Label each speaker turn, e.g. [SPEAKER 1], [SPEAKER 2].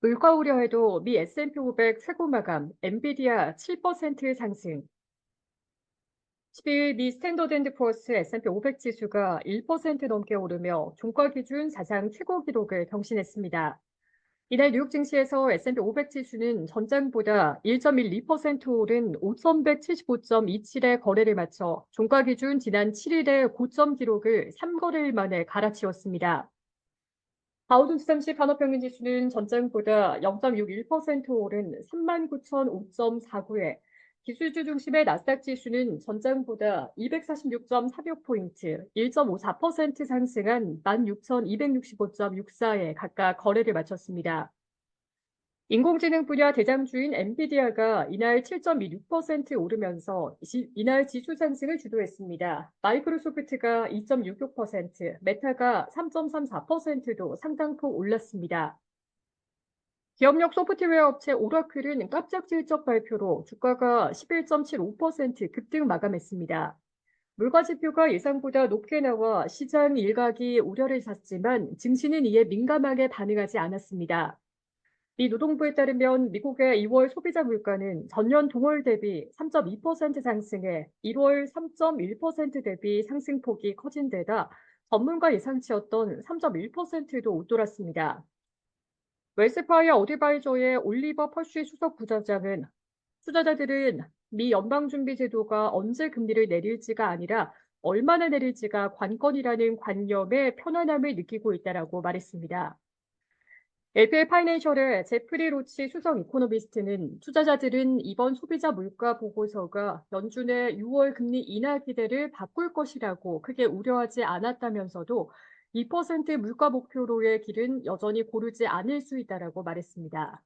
[SPEAKER 1] 물가 우려에도 미 S&P 500 최고 마감, 엔비디아 7% 상승. 12일 미 스탠더드 앤드 포어스 S&P 500 지수가 1% 넘게 오르며 종가 기준 사상 최고 기록을 경신했습니다. 이날 뉴욕 증시에서 S&P 500 지수는 전장보다 1.12% 오른 5,175.27의 거래를 마쳐 종가 기준 지난 7일의 고점 기록을 3거래일 만에 갈아치웠습니다. 다우존스 30 산업평균 지수는 전장보다 0.61% 오른 39,005.49에 기술주 중심의 나스닥 지수는 전장보다 246.46포인트, 1.54% 상승한 16,265.64에 각각 거래를 마쳤습니다. 인공지능 분야 대장주인 엔비디아가 이날 7.26% 오르면서 지, 이날 지수 상승을 주도했습니다. 마이크로소프트가 2.66%, 메타가 3.34%도 상당폭 올랐습니다. 기업력 소프트웨어 업체 오라클은 깜짝 질적 발표로 주가가 11.75% 급등 마감했습니다. 물가 지표가 예상보다 높게 나와 시장 일각이 우려를 샀지만 증시는 이에 민감하게 반응하지 않았습니다. 미 노동부에 따르면 미국의 2월 소비자 물가는 전년 동월 대비 3.2% 상승해 1월 3.1% 대비 상승폭이 커진 데다 전문가 예상치였던 3.1%도 웃돌았습니다. 웰스파이어 어드바이저의 올리버 펄쉬 수석 부장장은 투자자들은 미 연방준비제도가 언제 금리를 내릴지가 아니라 얼마나 내릴지가 관건이라는 관념에 편안함을 느끼고 있다라고 말했습니다. LPL 파이낸셜의 제프리 로치 수석 이코노미스트는 투자자들은 이번 소비자 물가 보고서가 연준의 6월 금리 인하 기대를 바꿀 것이라고 크게 우려하지 않았다면서도 2% 물가 목표로의 길은 여전히 고르지 않을 수 있다라고 말했습니다.